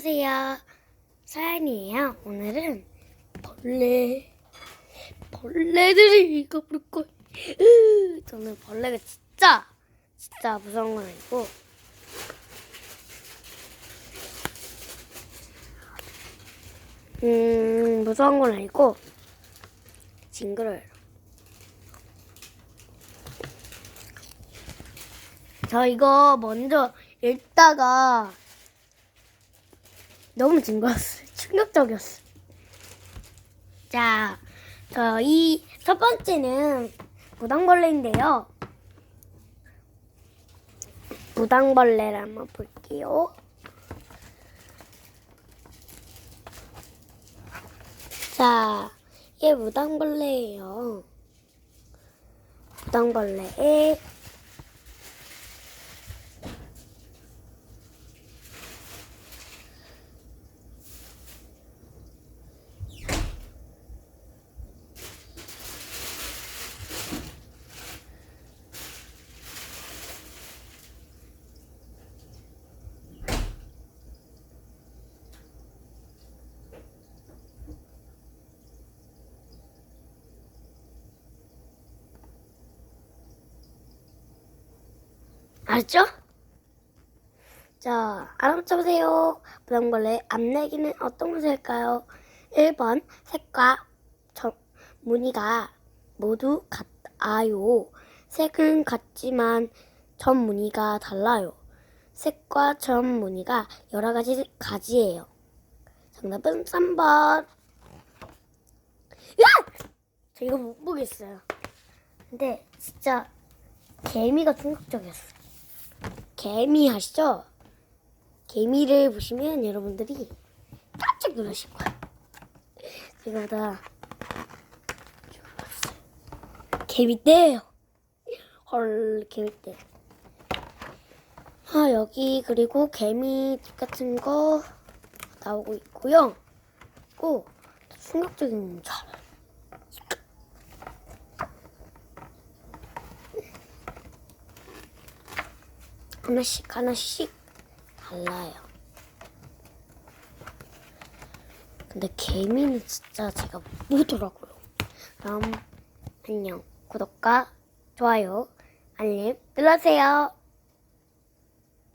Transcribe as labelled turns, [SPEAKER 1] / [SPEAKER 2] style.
[SPEAKER 1] 안녕하세요. 사연이에요. 오늘은 벌레, 벌레들이 이거 볼 거예요. 으, 저는 벌레가 진짜, 진짜 무서운 건 아니고, 음, 무서운 건 아니고, 징그러요. 저 이거 먼저 읽다가 너무 징그러웠어요. 충격적이었어요. 자, 저이첫 번째는 무당벌레인데요. 무당벌레를 한번 볼게요. 자, 이게 무당벌레예요. 무당벌레에 알았죠? 자, 알아맞혀보세요. 무당벌레 앞내기는 어떤 것일까요? 1번 색과 저, 무늬가 모두 같아요. 색은 같지만 전 무늬가 달라요. 색과 전 무늬가 여러 가지 가지예요. 정답은 3번. 야! 저 이거 못 보겠어요. 근데 진짜 개미가 충격적이었어요. 개미 아시죠? 개미를 보시면 여러분들이 깜짝 놀라실 거예요. 제가보다 개미떼예요. 헐 개미떼. 아 여기 그리고 개미 집 같은 거 나오고 있고요. 또 충격적인 줄 알아요. 하나씩 하나씩 달라요. 근데 개미는 진짜 제가 못 보더라고요. 그럼 안녕. 구독과 좋아요, 알림 눌러주세요.